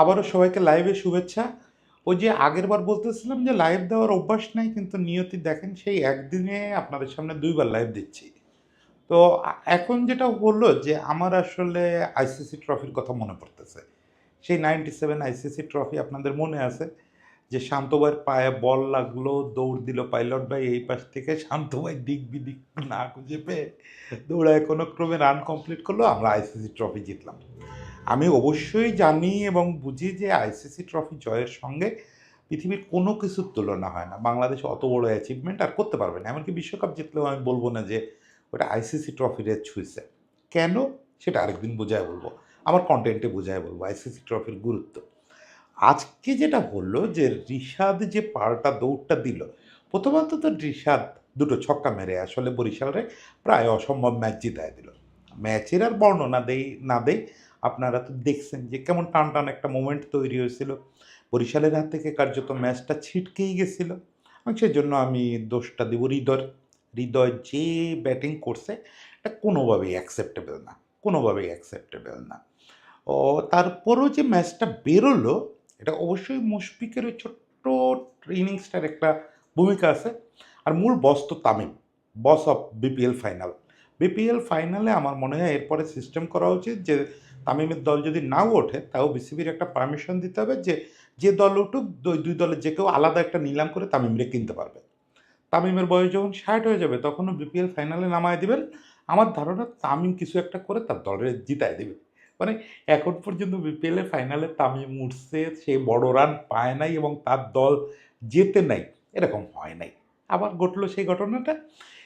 আবারও সবাইকে লাইভে শুভেচ্ছা। ওই যে আগের বার বলতেছিলাম যে লাইভ দেওয়ার অভ্যাস নাই, কিন্তু নিয়তি দেখেন সেই একদিনে আপনাদের সামনে দুইবার লাইভ দিচ্ছি। তো এখন যেটা হলো যে আমার আসলে আইসিসি ট্রফির কথা মনে পড়তেছে। সেই নাইনটি সেভেন আইসিসি ট্রফি আপনাদের মনে আছে? যে শান্ত ভাইয়ের পায়ে বল লাগল, দৌড় দিল পাইলট ভাই, এই পাশ থেকে শান্ত ভাই দিক বিদিক না খুঁজে পেয়ে দৌড়ায় কোনো ক্রমে রান কমপ্লিট করল, আমরা আইসিসি ট্রফি জিতলাম। আমি অবশ্যই জানি এবং বুঝি যে আইসিসি ট্রফি জয়ের সঙ্গে পৃথিবীর কোনো কিছুর তুলনা হয় না। বাংলাদেশ অত বড় অ্যাচিভমেন্ট আর করতে পারবে না। এমনকি বিশ্বকাপ জিতলেও আমি বলব না যে ওটা আইসিসি ট্রফিরে ছুঁয়েছে কেন? সেটা আরেকদিন বোঝায় বলব। আমার কন্টেন্টে বোঝায় বলব আইসিসি ট্রফির গুরুত্ব। আজকে যেটা হলো যে রিশাদ যে পাল্টা দৌড়টা দিল, প্রথমত তো রিশাদ দুটো ছক্কা মেরে আসলে বরিশালরে প্রায় অসম্ভব ম্যাচ জিতায় দিল। ম্যাচের আর বর্ণনা দেই না দেই আপনারা তো দেখছেন যে কেমন টান টান একটা মোমেন্ট তৈরি হয়েছিল। বরিশালের হাত থেকে কার্যত ম্যাচটা ছিটকেই গেছিল। এবং সেজন্য আমি দোষটা দেব হৃদয়। হৃদয় যে ব্যাটিং করছে, এটা কোনোভাবেই অ্যাকসেপ্টেবল না। কোনোভাবেই অ্যাকসেপ্টেবল না। ও, তারপরও যে ম্যাচটা বেরোলো, এটা অবশ্যই মুশফিকের ওই ছোট্ট ইনিংসটার একটা ভূমিকা আছে। আর মূল বস তো Tamim boss of BPL final BPL ফাইনালে আমার মনে হয় এরপরে সিস্টেম করা উচিত যে তামিমের দল যদি নাও ওঠে, তাও বিসিবির একটা পারমিশন দিতে হবে যে যে দল উঠুক, দুই দলের যে কেউ আলাদা একটা নিলাম করে তামিমরে কিনতে পারবে। তামিমের বয়স যখন ষাট হয়ে যাবে, তখনও বিপিএল ফাইনালে নামায় দিবেন। আমার ধারণা তামিম কিছু একটা করে তার দলের জিতায় দেবে। মানে এখন পর্যন্ত বিপিএল এর ফাইনালে তামিম উঠছে, সে বড় রান পায় নাই এবং তার দল জেতে নাই, এরকম হয় নাই। আবার ঘটলো সেই ঘটনাটা।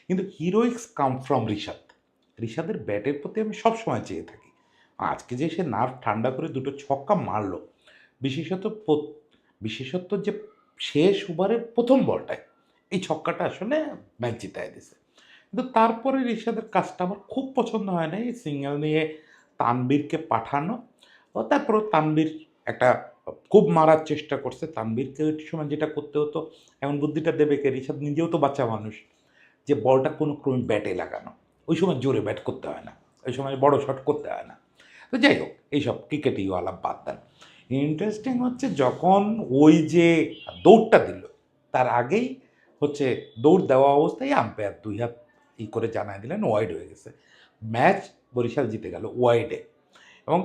কিন্তু হিরোইক্স কাম ফ্রম ঋষাদ ঋষাদের ব্যাটের প্রতি আমি সবসময় চেয়ে থাকি। আজকে যে সে নার্ভ ঠান্ডা করে দুটো ছক্কা মারলো, বিশেষত বিশেষত যে শেষ ওভারের প্রথম বলটায় এই ছক্কাটা আসলে ম্যাচ জিতায় দিছে। কিন্তু তারপরে ঋষাদের কাজটা আমার খুব পছন্দ হয় না এই সিঙ্গেল নিয়ে তানবীরকে পাঠানো। ও তারপর তানবীর একটা খুব মারার চেষ্টা করছে, তানবীরকে ওই সময় যেটা করতে হতো, এমন বুদ্ধিটা দেবে কে? ঋষাদ নিজেও তো বাচ্চা মানুষ, যে বলটা কোনো ক্রমে ব্যাটে লাগানো। ওই সময় জোরে ব্যাট করতে হয় না, ওই সময় বড় শট করতে হয় না। তো যাই হোক, এইসব ক্রিকেটই আলাপ বাদ দেন। ইন্টারেস্টিং হচ্ছে যখন ওই যে দৌড়টা দিল, তার আগেই হচ্ছে দৌড় দেওয়া অবস্থায় আম্পায়ার দুই হাত ই করে জানায় দিলেন ওয়াইড হয়ে গেছে। ম্যাচ বরিশাল জিতে গেল ওয়াইডে এবং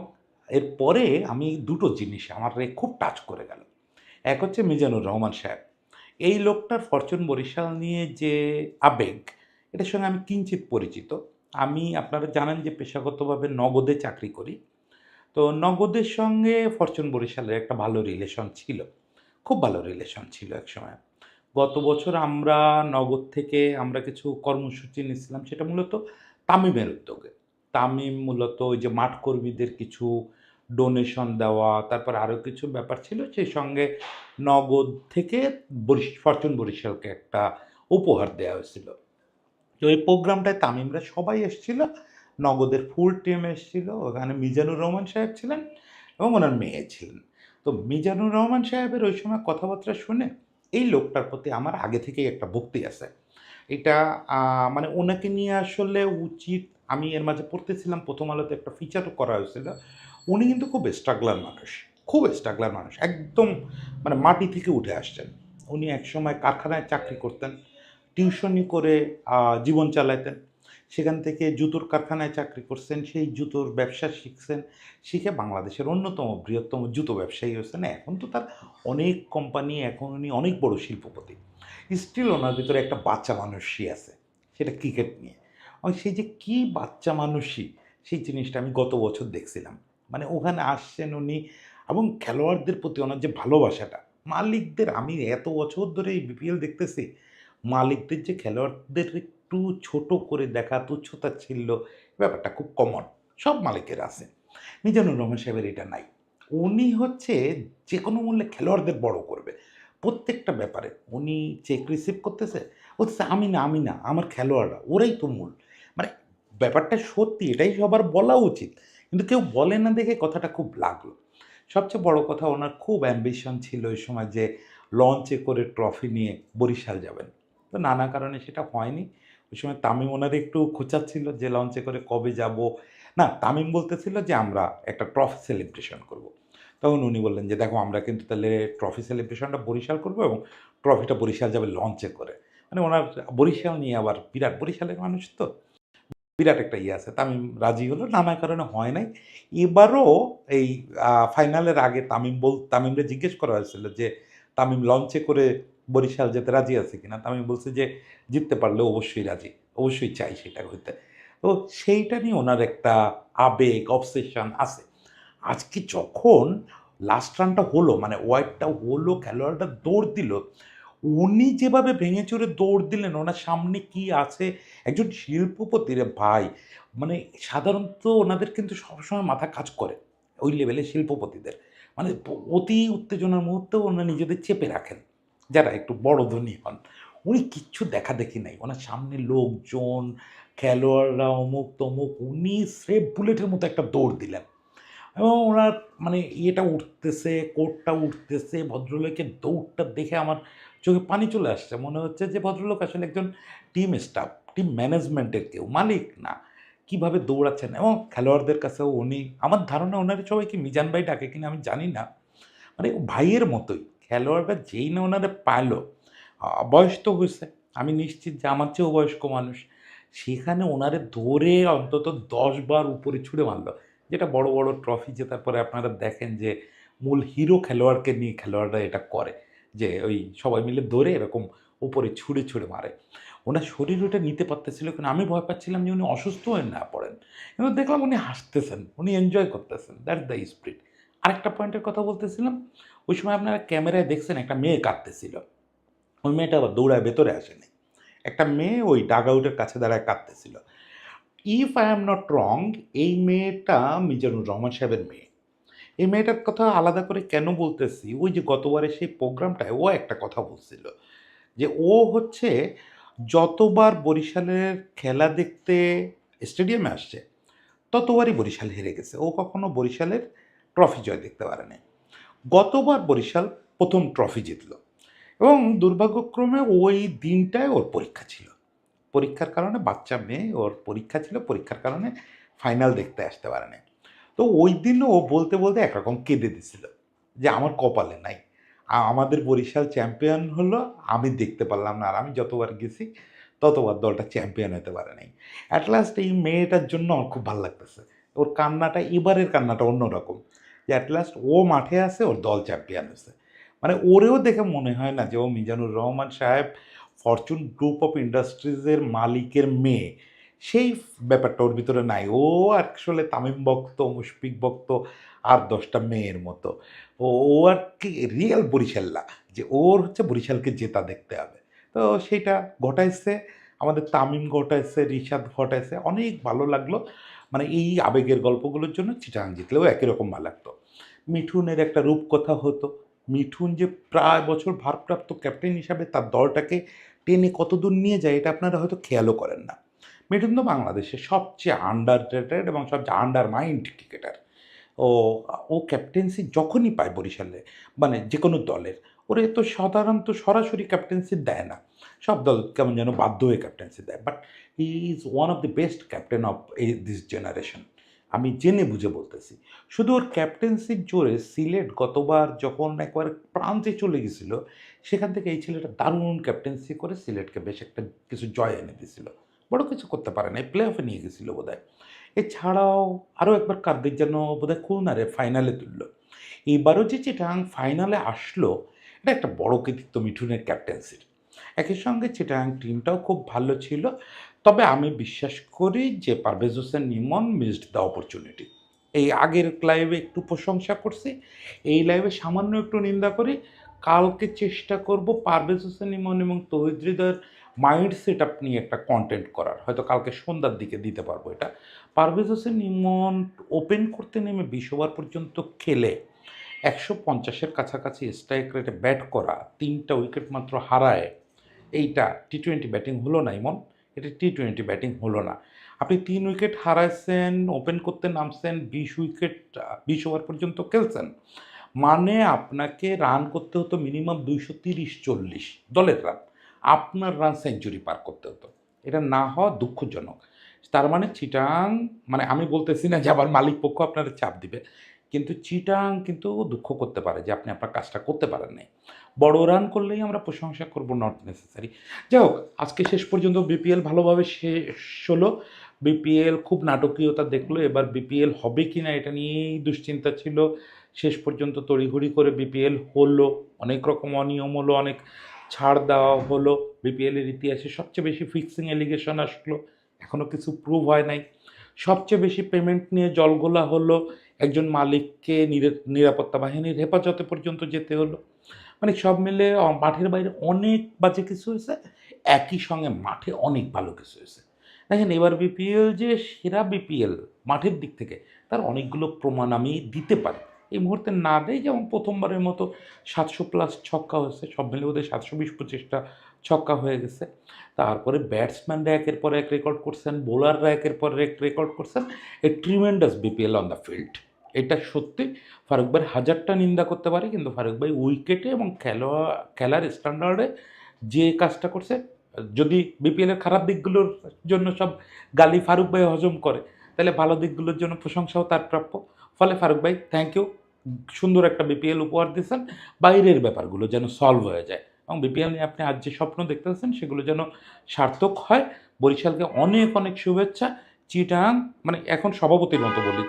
এরপরে আমি দুটো জিনিস আমার খুব টাচ করে গেল। এক হচ্ছে মিজানুর রহমান সাহেব। এই লোকটার ফরচুন বরিশাল নিয়ে যে আবেগ, এটার সঙ্গে আমি কিঞ্চিত পরিচিত। আমি, আপনারা জানেন যে পেশাগতভাবে নগদে চাকরি করি। তো নগদের সঙ্গে ফরচুন বরিশালের একটা ভালো রিলেশন ছিল। খুব ভালো রিলেশন ছিল এক সময়। গত বছর আমরা নগদ থেকে আমরা কিছু কর্মসূচি নিয়েছিলাম, সেটা মূলত তামিমের উদ্যোগে। তামিম মূলত ওই যে মাঠ কর্মীদের কিছু ডোনেশন দেওয়া, তারপর আরও কিছু ব্যাপার ছিল, সেই সঙ্গে নগদ থেকে বরিশ- ফরচুন বরিশালকে একটা উপহার দেওয়া হয়েছিল। তো এই প্রোগ্রামটায় তামিমরা সবাই এসেছিল, নগদের ফুল টিম এসেছিল, ওখানে মিজানুর রহমান সাহেব ছিলেন এবং ওনার মেয়ে ছিলেন। তো মিজানুর রহমান সাহেবের ওই সময় কথাবার্তা শুনে এই লোকটার প্রতি আমার আগে থেকেই একটা ভক্তি আছে। এটা মানে ওনাকে নিয়ে আসলে উচিত, আমি এর মাঝে পড়তেছিলাম, প্রথম আলোতে একটা ফিচারও করা হয়েছিল। উনি কিন্তু খুব স্ট্রাগলার মানুষ, খুব স্ট্রাগলার মানুষ, একদম মানে মাটি থেকে উঠে আসছেন। উনি একসময় কারখানায় চাকরি করতেন টিউশনি করে জীবন চালাতেন সেখান থেকে জুতোর কারখানায় চাকরি করছেন, সেই জুতোর ব্যবসা শিখছেন, শিখে বাংলাদেশের অন্যতম বৃহত্তম জুতো ব্যবসায়ী হয়েছেন। এখন তো তার অনেক কোম্পানি এখন উনি অনেক বড় শিল্পপতি। স্টিল ওনার ভিতরে একটা বাচ্চা মানুষই আছে, সেটা ক্রিকেট নিয়ে। সেই যে কী বাচ্চা মানুষই, সেই জিনিসটা আমি গত বছর দেখছিলাম। মানে ওখানে আসছেন উনি এবং খেলোয়াড়দের প্রতি ওনার যে ভালোবাসাটা, মালিকদের, আমি এত বছর ধরে এই বিপিএল দেখতেছি মালিকদের যে খেলোয়াড়দের একটু ছোট করে দেখা তুচ্ছতা ছিল, ব্যাপারটা খুব কমন সব মালিকের আছে। মিজানুর রহমান সাহেবের এটা নাই। উনি হচ্ছে যে কোনো মূল্যে খেলোয়াড়দের বড় করবে। প্রত্যেকটা ব্যাপারে। উনি চেক রিসিভ করতেছে। বলতেছে, আমি না আমি না, আমার খেলোয়াড়রা, ওরাই তো মূল। মানে ব্যাপারটা সত্যি, এটাই সবার বলা উচিত। কিন্তু কেউ বলে না দেখে কথাটা খুব লাগল। সবচেয়ে বড় কথা, ওনার খুব অ্যাম্বিশন ছিল ওই সময় যে, লঞ্চে করে ট্রফি নিয়ে বরিশাল যাবেন। তো নানা কারণে সেটা হয়নি। ওই সময় তামিম ওনার একটু খোঁচাচ্ছিল যে লঞ্চে করে কবে যাব। না, তামিম বলতেছিল যে আমরা একটা ট্রফি সেলিব্রেশন করব। তখন উনি বললেন যে, দেখো, আমরা কিন্তু তাহলে ট্রফি সেলিব্রেশনটা বরিশাল করব এবং ট্রফিটা বরিশাল যাবে লঞ্চে করে। মানে ওনার বরিশাল নিয়ে আবার বিরাট, বরিশালের মানুষ তো। বিরাট একটা ইয়ে আছে। তামিম রাজি হলো, নানা কারণে হয় নাই। এবারও এই ফাইনালের আগে তামিম বল, তামিমরে জিজ্ঞেস করা হয়েছিল যে, তামিম লঞ্চে করে বরিশাল যেতে রাজি আছে কিনা আমি বলছি যে জিততে পারলে অবশ্যই রাজি, অবশ্যই চাই সেটা হইতে। তো সেইটা নিয়ে ওনার একটা আবেগ অবসেশন আছে। আজকে যখন লাস্ট রানটা হলো মানে ওয়াইডটা হলো, খেলোয়াড়টা দৌড় দিল, উনি যেভাবে ভেঙে চড়ে দৌড় দিলেন, ওনার সামনে কি আছে? একজন শিল্পপতির ভাই মানে সাধারণত ওনাদের কিন্তু সবসময় মাথা কাজ করে, ওই লেভেলে শিল্পপতিদের। মানে অতি উত্তেজনার মুহূর্তেও ওনারা নিজেদের চেপে রাখেন। যারা একটু বড় ধনী হন, উনি কিচ্ছু দেখা দেখি নাই। ওনার সামনে লোকজন, খেলোয়াড়রা অমুক তমুক, উনি স্রেফ বুলেটের মতো একটা দৌড় দিলেন। এবং ওনার মানে ইয়েটা উঠতেছে, কোটটা উঠতেছে, ভদ্রলোকের দৌড়টা দেখে আমার চোখে পানি চলে আসছে। মনে হচ্ছে যে ভদ্রলোক আসলে একজন টিম স্টাফ, টিম ম্যানেজমেন্টের কেউ, মালিক না। কীভাবে দৌড়াচ্ছেন? এবং খেলোয়াড়দের কাছেও উনি, আমার ধারণা ওনার সবাইকে মিজান ভাই ডাকে কিনা আমি জানি না। মানে ভাইয়ের মতোই। খেলোয়াড়রা যেই না ওনারা আহ, বয়স তো হয়েছে। আমি নিশ্চিত যে আমার চেয়েও বয়স্ক মানুষ। সেখানে ওনারে ধরে অন্তত দশ বার উপরে ছুঁড়ে মারলো। যেটা বড় বড় ট্রফি জেতার পরে আপনারা দেখেন যে মূল হিরো খেলোয়াড়কে নিয়ে খেলোয়াড়রা এটা করে। যে ওই সবাই মিলে ধরে এরকম উপরে ছুঁড়ে ছুঁড়ে মারে। ওনার শরীর ওটা নিতে পারতেছিল কিন্তু আমি ভয় পাচ্ছিলাম যে উনি অসুস্থ হয়ে না পড়েন। কিন্তু দেখলাম উনি হাসতেছেন উনি এনজয় করতেছেন। দ্যাট দ্য স্পিরিট আরেকটা পয়েন্টের কথা বলতেছিলাম, ওই সময় আপনারা ক্যামেরায় দেখছেন একটা মেয়ে কাঁদতেছিল। ওই মেয়েটা আবার দৌড়ায় ভেতরে আসেনি। একটা মেয়ে ওই ডাগ আউটের কাছে দাঁড়ায় কাঁদতেছিল। If I am not wrong এই মেয়েটা মিজানুর রহমান সাহেবের মেয়ে। এই মেয়েটার কথা আলাদা করে কেন বলতেছি? ওই যে গতবারে সেই প্রোগ্রামটায় ও একটা কথা বলছিল, যে ও হচ্ছে যতবার বরিশালের খেলা দেখতে স্টেডিয়ামে আসছে, ততবারই বরিশাল হেরে গেছে। ও কখনো বরিশালের ট্রফি জয় দেখতে পারেনি। গতবার বরিশাল প্রথম ট্রফি জিতল এবং দুর্ভাগ্যক্রমে ওই দিনটায় ওর পরীক্ষা ছিল। পরীক্ষার কারণে বাচ্চা মেয়ে, ওর পরীক্ষা ছিল, পরীক্ষার কারণে ফাইনাল দেখতে আসতে পারেনি। তো ওই দিনও ও বলতে বলতে একরকম কেঁদে দিছিল যে আমার কপালে নাই। আমাদের বরিশাল চ্যাম্পিয়ন হলো, আমি দেখতে পারলাম না, আর আমি যতবার গেছি, ততবার দলটা চ্যাম্পিয়ন হতে পারে নাই অ্যাট লাস্ট এই মেয়েটার জন্য আমার খুব ভালো লাগতেছে। ওর কান্নাটা, এবারের কান্নাটা অন্যরকম। যে অ্যাট লাস্ট ও মাঠে আছে, ওর দল চ্যাম্পিয়ন হয়েছে। মানে ওরেও দেখে মনে হয় না যে ও মিজানুর রহমান সাহেব ফরচুন গ্রুপ অফ ইন্ডাস্ট্রিজের মালিকের মেয়ে। সেই ব্যাপারটা ওর ভিতরে নাই। ও আসলে তামিম ভক্ত, মুশফিক ভক্ত, আর দশটা মেয়ের মতো। ও ও আর কি রিয়েল বরিশাল্লা। যে ওর হচ্ছে বরিশালকে জেতা দেখতে হবে। তো সেইটা ঘটাইছে। আমাদের তামিম ঘটাইছে, রিশাদ ঘটাইছে, অনেক ভালো লাগল। মানে এই আবেগের গল্পগুলোর জন্য চিটাং জিতলেও একই রকম ভালো লাগতো। মিঠুনের একটা রূপকথা হতো। মিঠুন যে প্রায় বছর ভারপ্রাপ্ত ক্যাপ্টেন হিসাবে তার দলটাকে টেনে কতদূর নিয়ে যায়, এটা আপনারা হয়তো খেয়ালও করেন না। মিঠুন তো বাংলাদেশের সবচেয়ে আন্ডার এবং সবচেয়ে আন্ডার মাইন্ড ক্রিকেটার ও ও ক্যাপ্টেন্সি যখনই পায় বরিশালে মানে যে কোনো দলের, ওরে তো সাধারণত সরাসরি ক্যাপ্টেন্সি দেয় না। সব দল কেমন যেন বাধ্য হয়ে ক্যাপ্টেন্সি দেয়। But he is one of the best captain of এই দিস জেনারেশন আমি জেনে বুঝে বলতেছি। শুধু ওর ক্যাপ্টেন্সির জোরে সিলেট গতবার যখন একবার প্রান্তে চলে গেছিল, সেখান থেকে এই ছেলেটা দারুণ ক্যাপ্টেন্সি করে সিলেটকে বেশ একটা কিছু জয় এনে দিয়েছিল। বড় কিছু করতে পারে না প্লে অফে নিয়ে গেছিল বোধ হয় এছাড়াও আরও একবার কার্দিক যেন বোধহয় খুলনারে ফাইনালে তুললো। এবারও যে চিটাং ফাইনালে আসলো, এটা একটা বড় কৃতিত্ব মিঠুনের ক্যাপ্টেন্সির একই সঙ্গে চিটাং টিমটাও খুব ভালো ছিল, তবে আমি বিশ্বাস করি যে Parvez Hossain Nimon missed the opportunity এই আগের লাইভে একটু প্রশংসা করছি, এই লাইভে সামান্য একটু নিন্দা করি। কালকে চেষ্টা করব পারভেজ হোসেন ইমন এবং তহিদ হৃদয়ের মাইন্ড সেট আপ নিয়ে একটা কন্টেন্ট করার। হয়তো কালকে সন্ধ্যার দিকে দিতে পারব এটা। পারভেজ হোসেন ইমন ওপেন করতে নেমে বিশ ওভার পর্যন্ত খেলে। একশো পঞ্চাশের কাছাকাছি স্ট্রাইক রেটে ব্যাট করা, তিনটা উইকেট মাত্র হারায়। এইটা টি টোয়েন্টি ব্যাটিং হলো না ইমন। এটা টি টোয়েন্টি ব্যাটিং হলো না। আপনি তিন উইকেট হারাইছেন ওপেন করতে নামছেন, বিশ উইকেট বিশ ওভার পর্যন্ত খেলছেন। মানে আপনাকে রান করতে হতো মিনিমাম দুইশো তিরিশ চল্লিশ দলের রান আপনার রান সেঞ্চুরি পার করতে হতো। এটা না হওয়া দুঃখজনক। তার মানে চিটাং মানে আমি বলতেছি না যে আবার মালিক পক্ষ আপনারা চাপ দিবে, কিন্তু চিটাং কিন্তু দুঃখ করতে পারে যে আপনি আপনার কাজটা করতে পারেন নাই। বড় রান করলেই আমরা প্রশংসা করব নট নেসেসারি যাই হোক, আজকে শেষ পর্যন্ত বিপিএল ভালোভাবে শেষ হলো। বিপিএল খুব নাটকীয়তা দেখল, এবার বিপিএল হবে কি না এটা নিয়েই দুশ্চিন্তা ছিল। শেষ পর্যন্ত তড়িঘড়ি করে বিপিএল হলো। অনেক রকম অনিয়ম হলো, অনেক ছাড় দেওয়া হলো বিপিএলের ইতিহাসে সবচেয়ে বেশি ফিক্সিং এলিগেশন আসলো, এখনও কিছু প্রুভ হয় নাই। সবচেয়ে বেশি পেমেন্ট নিয়ে জলগোলা হলো, একজন মালিককে নিরে- নিরাপত্তা বাহিনীর হেফাজতে পর্যন্ত যেতে হলো। মানে সব মিলে মাঠের বাইরে অনেক বাজে কিছু হয়েছে, একই সঙ্গে মাঠে অনেক ভালো কিছু হয়েছে। দেখেন, এবার বিপিএল যে সেরা বিপিএল মাঠের দিক থেকে, তার অনেকগুলো প্রমাণ আমি দিতে পারি। এই মুহূর্তে না দেয়, যেমন প্রথমবারের মতো সাতশো প্লাস ছক্কা হয়েছে, সব মিলে ওদের সাতশো বিশ পঁচিশটা ছক্কা হয়ে গেছে। তারপরে ব্যাটসম্যানরা একের পর এক রেকর্ড করছেন বোলাররা একের পর এক রেকর্ড করছেন a tremendous BPL on the field এটা সত্যি, ফারুক ভাই হাজারটা নিন্দা করতে পারে, কিন্তু ফারুক ভাই উইকেটে এবং খেলোয়া খেলার স্ট্যান্ডার্ডে যে কাজটা করছে, যদি বিপিএলের খারাপ দিকগুলোর জন্য সব গালি ফারুক ভাই হজম করে, তাহলে ভালো দিকগুলোর জন্য প্রশংসাও তার প্রাপ্য। ফলে ফারুক ভাই থ্যাংক ইউ সুন্দর একটা বিপিএল উপহার দিয়েছেন, বাইরের ব্যাপারগুলো যেন সলভ হয়ে যায়। এবং বিপিএল নিয়ে আপনি আজ যে স্বপ্ন দেখতেছেন, সেগুলো যেন সার্থক হয়। বরিশালকে অনেক অনেক শুভেচ্ছা। চিটাং মানে এখন সভাপতির মতো বলি।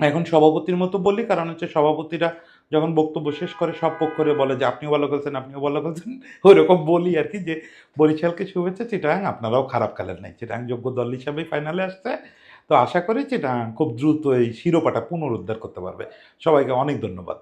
এখন সভাপতির মতো বলি, কারণ হচ্ছে সভাপতিরা যখন বক্তব্য শেষ করে, সব পক্ষরে বলে যে, আপনিও ভালো করেছেন আপনিও ভালো করেছেন ওইরকম বলি আর কি যে, বরিশালকে শুভেচ্ছা, চিটাং আপনারাও খারাপ খেলেন নাই। চিটাং যোগ্য দল হিসাবেই ফাইনালে আসছে। তো আশা করি যে খুব দ্রুত এই শিরোপাটা পুনরুদ্ধার করতে পারবে। সবাইকে অনেক ধন্যবাদ।